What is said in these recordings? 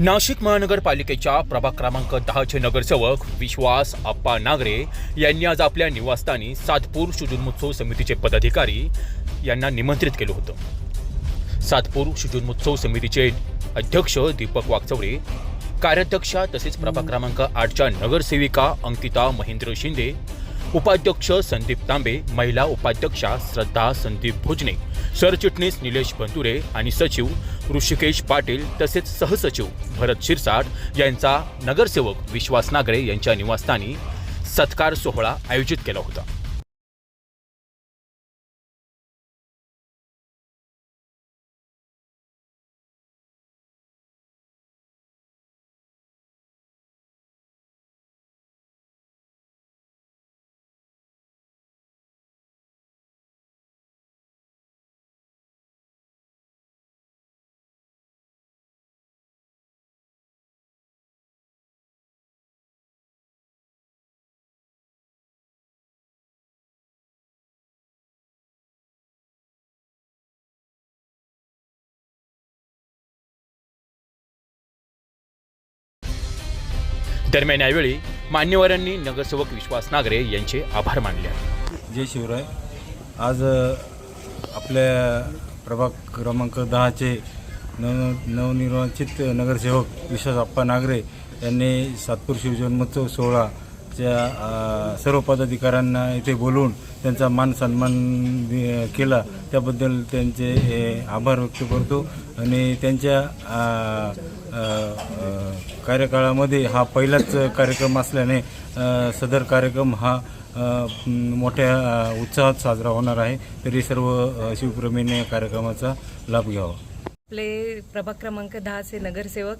नाशिक महानगरपालिकेच्या प्रभाग क्रमांक दहाचे नगरसेवक विश्वास आप्पा नागरे यांनी आज आपल्या निवासस्थानी सातपूर शुजन्मोत्सव समितीचे पदाधिकारी यांना निमंत्रित केलं होतं. सातपूर शुजन्मोत्सव समितीचे अध्यक्ष दीपक वागचौरे कार्याध्यक्षा तसेच प्रभाग क्रमांक आठच्या नगरसेविका अंकिता महेंद्र शिंदे उपाध्यक्ष संदीप तांबे महिला उपाध्यक्षा श्रद्धा संदीप भोजने सरचिटणीस निलेश बंदुरे आणि सचिव ऋषिकेश पाटील तसेच सहसचिव भरत शिरसाट यांचा नगरसेवक विश्वास नागरे यांच्या निवासस्थानी सत्कार सोहळा आयोजित केला होता. दरम्यान यावेळी मान्यवरांनी नगरसेवक विश्वास नागरे यांचे आभार मानले. जय शिवराय. आज आपल्या प्रभाग क्रमांक दहाचे नव नवनिर्वाचित नगरसेवक विश्वासप्पा नागरे यांनी सातपूर शिवजन्मोत्सव सोहळाच्या सर्व पदाधिकाऱ्यांना इथे बोलवून त्यांचा मान सन्मान केला. त्याबद्दल त्यांचे आभार व्यक्त करतो. आणि त्यांच्या कार्यकाळामध्ये हा पहिलाच कार्यक्रम असल्याने सदर कार्यक्रम हा मोठ्या उत्साहात साजरा होणार आहे. तरी सर्व शिवप्रेमीने या कार्यक्रमाचा लाभ घ्यावा. आपले प्रभाग क्रमांक दहाचे नगरसेवक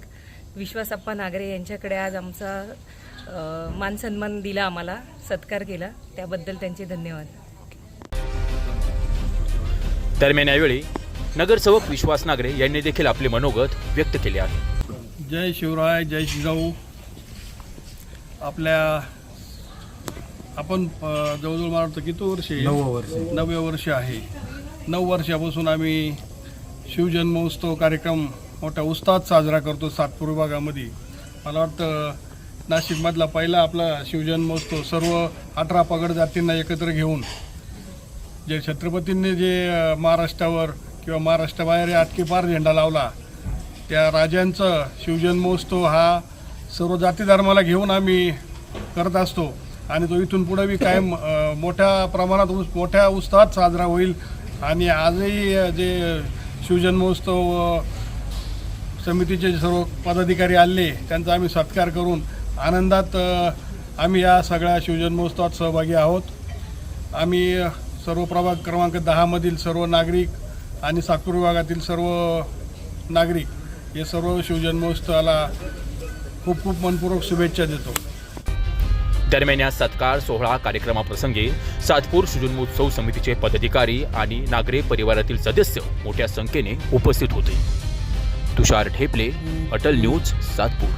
विश्वासप्पा नागरे यांच्याकडे आज आमचा अ, मान सन्मान दिला आम्हाला सत्कार केला. त्याबद्दल त्यांचे धन्यवाद. दरम्यान यावेळी नगरसेवक विश्वास नागरे यांनी देखील आपले मनोगत व्यक्त केले आहे. जय शिवराय जय जिजाऊ. आपल्या आपण जवळजवळ मला वाटतं किती वर्ष आहे? नऊ वर्ष नववे वर्ष आहे. नऊ वर्षापासून आम्ही शिवजन्मोत्सव कार्यक्रम मोठ्या उत्साहात साजरा करतो सातपूर विभागामध्ये. मला वाटतं नाशिकमधला पहिला आपला शिवजन्मोत्सव सर्व अठरा पगड जातींना एकत्र घेऊन जे छत्रपतींनी जे महाराष्ट्रावर किंवा महाराष्ट्राबाहेर आटकी पार झेंडा लावला त्या राजांचं शिवजन्मोत्सव हा सर्व जाती धर्माला घेऊन आम्ही करत असतो. आणि तो इथून पुढे बी कायम मोठ्या प्रमाणात उस मोठ्या उत्साहात साजरा होईल. आणि आजही जे शिवजन्मोत्सव समितीचे सर्व पदाधिकारी आले त्यांचा आम्ही सत्कार करून आनंदात आम्ही या सगळ्या शिवजन्मोत्सवात सहभागी आहोत. आम्ही सर्व प्रभाग क्रमांक दहामधील सर्व नागरिक आणि सातपूर विभागातील सर्व नागरिक हे सर्व शिवजन्मोत्सवाला खूप खूप मनपूर्वक शुभेच्छा देतो. दरम्यान या सत्कार सोहळा कार्यक्रमाप्रसंगी सातपूर शुजन्मोत्सव समितीचे पदाधिकारी आणि नागरे परिवारातील सदस्य मोठ्या संख्येने उपस्थित होते. तुषार ठेपले अटल न्यूज सातपूर.